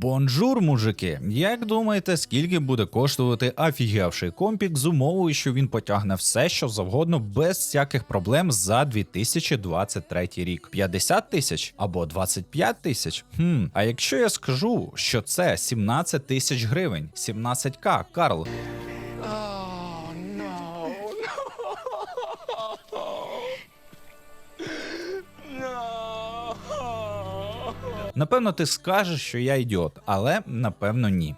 Бонжур, мужики! Як думаєте, скільки буде коштувати афігівший компік з умовою, що він потягне все, що завгодно, без всяких проблем за 2023 рік? 50 тисяч або 25 тисяч? Хм, а якщо я скажу, що це 17 тисяч гривень, 17к, Карл, Напевно, ти скажеш, що я ідіот, але напевно ні.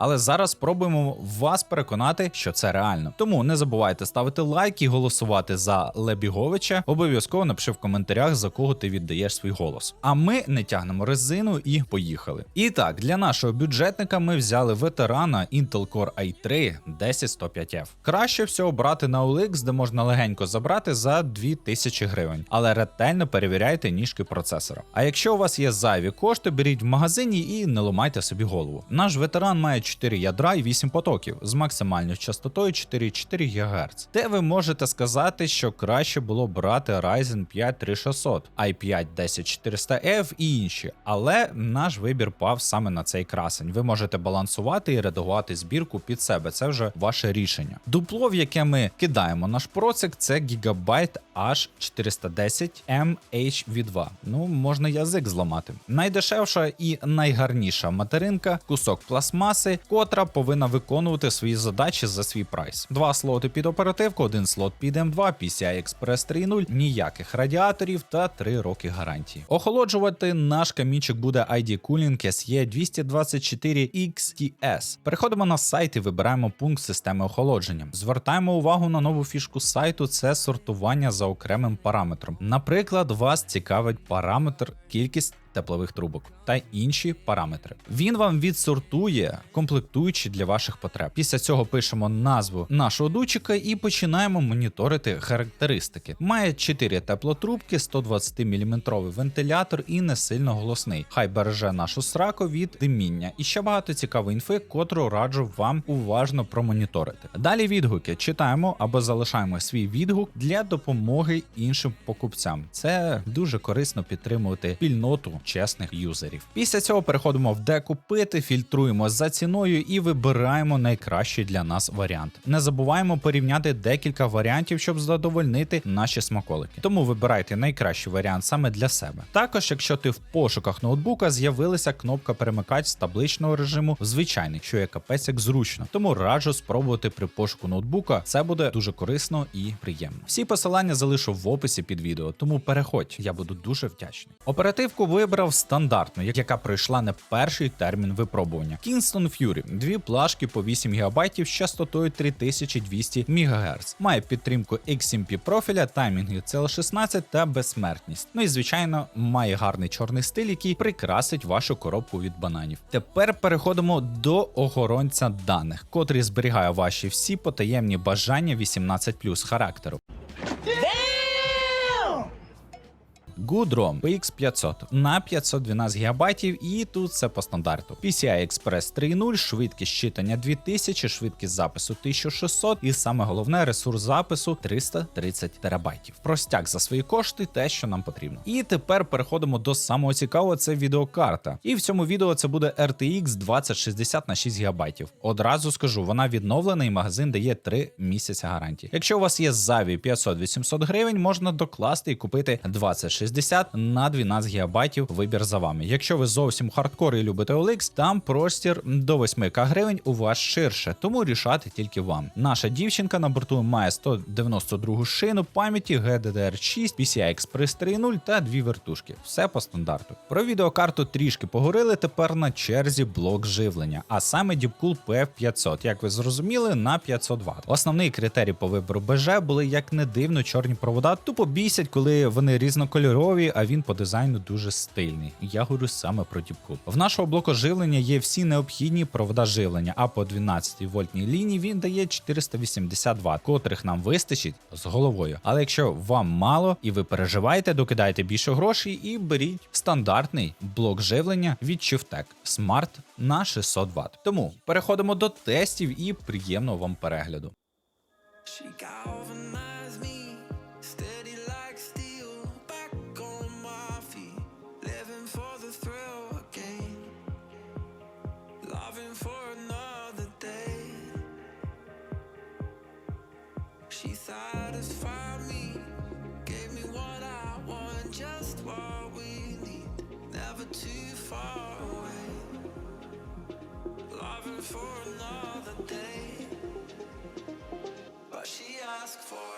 Але зараз спробуємо вас переконати, що це реально. Тому не забувайте ставити лайк і голосувати за Лебіговича. Обов'язково напиши в коментарях, за кого ти віддаєш свій голос. А ми не тягнемо резину і поїхали. І так, для нашого бюджетника ми взяли ветерана Intel Core i3 10105F. Краще всього брати на OLX, де можна легенько забрати за 2000 гривень, але ретельно перевіряйте ніжки процесора. А якщо у вас є зайві кошти, беріть в магазині і не ламайте собі голову. Наш ветеран має 4 ядра і 8 потоків з максимальною частотою 4,4 ГГц. Де ви можете сказати, що краще було брати Ryzen 5 3600, i5 10400F і інші, але наш вибір пав саме на цей красень. Ви можете балансувати і редагувати збірку під себе. Це вже ваше рішення. Дупло, в яке ми кидаємо наш процик, це Gigabyte H410 MHV2. Ну, можна язик зламати. Найдешевша і найгарніша материнка, кусок пластмаси, котра повинна виконувати свої задачі за свій прайс. Два слоти під оперативку, один слот під M2, PCI Express 3.0, ніяких радіаторів та 3 роки гарантії. Охолоджувати наш камінчик буде ID Cooling SE 224 XTS. Переходимо на сайт і вибираємо пункт системи охолодження. Звертаємо увагу на нову фішку сайту: це сортування за окремим параметром. Наприклад, вас цікавить параметр кількість теплових трубок та інші параметри. Він вам відсортує комплектуючі для ваших потреб. Після цього пишемо назву нашого дучика і починаємо моніторити характеристики. Має 4 теплотрубки, 120 мм вентилятор і не сильно голосний. Хай береже нашу сраку від диміння. І ще багато цікавої інфи, котру раджу вам уважно промоніторити. Далі відгуки читаємо або залишаємо свій відгук для допомоги іншим покупцям. Це дуже корисно підтримувати спільноту чесних юзерів. Після цього переходимо в де купити, фільтруємо за ціною і вибираємо найкращий для нас варіант. Не забуваємо порівняти декілька варіантів, щоб задовольнити наші смаколики. Тому вибирайте найкращий варіант саме для себе. Також, якщо ти в пошуках ноутбука, з'явилася кнопка перемикач з табличного режиму в звичайний, що є капець як зручно. Тому раджу спробувати при пошуку ноутбука. Це буде дуже корисно і приємно. Всі посилання залишу в описі під відео, тому переходь, я буду дуже вдячний. Оперативку вибрав стандартну, яка пройшла не перший термін випробування. Kingston Fury, дві плашки по 8 ГБ з частотою 3200 МГц. Має підтримку XMP профіля, таймінги CL16 та безсмертність. Ну і звичайно, має гарний чорний стиль, який прикрасить вашу коробку від бананів. Тепер переходимо до охоронця даних, котрий зберігає ваші всі потаємні бажання 18 характеру. Goodrom PX500 на 512 ГБ і тут все по стандарту. PCI Express 3.0, швидкість читання 2000, швидкість запису 1600 і саме головне ресурс запису 330 терабайтів. Простяк за свої кошти, те, що нам потрібно. І тепер переходимо до самого цікавого, це відеокарта. І в цьому відео це буде RTX 2060 на 6 ГБ. Одразу скажу, вона відновлена і магазин дає 3 місяці гарантії. Якщо у вас є зайві 500-800 гривень, можна докласти і купити 2060 на 12 ГБ вибір за вами. Якщо ви зовсім хардкор і любите OLX, там простір до 8К гривень у вас ширше, тому рішати тільки вам. Наша дівчинка на борту має 192 шину пам'яті GDDR6, PCI Express 3.0 та дві вертушки. Все по стандарту. Про відеокарту трішки поговорили. Тепер на черзі блок живлення, а саме Deepcool PF500, як ви зрозуміли, на 500 Вт. Основний критерій по вибору БЖ були як не дивно чорні провода. Тупо бісять, коли вони різнокольорові, а він по дизайну дуже стильний. Я говорю саме про Deepcool. В нашого блоку живлення є всі необхідні провода живлення, а по 12 вольтній лінії він дає 480 Вт, котрих нам вистачить з головою. Але якщо вам мало і ви переживаєте, докидайте більше грошей і беріть стандартний блок живлення від Chieftec Smart на 600 Вт. Тому переходимо до тестів і приємного вам перегляду. She satisfied me. Gave me what I want, just what we need. Never too far away. Loving for another day. But she asked for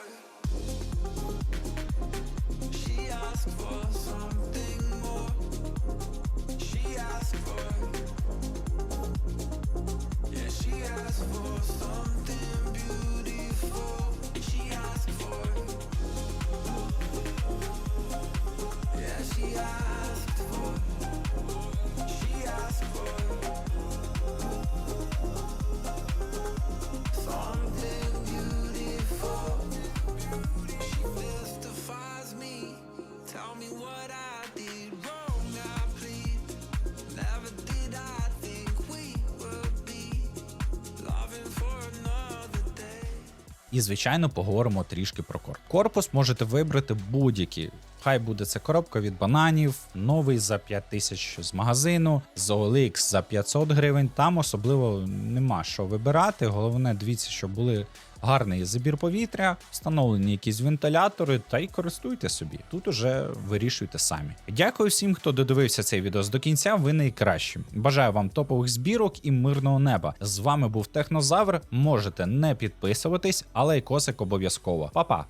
І, звичайно, поговоримо трішки про корпус. Корпус можете вибрати будь-який. Хай буде це коробка від бананів, новий за 5 тисяч з магазину, з OLX за 500 гривень. Там особливо нема що вибирати. Головне, дивіться, щоб були гарний забір повітря, встановлені якісь вентилятори, та й користуйте собі. Тут уже вирішуйте самі. Дякую всім, хто додивився цей відео до кінця. Ви найкращі. Бажаю вам топових збірок і мирного неба. З вами був Технозавр. Можете не підписуватись, але й косик обов'язково. Па-па!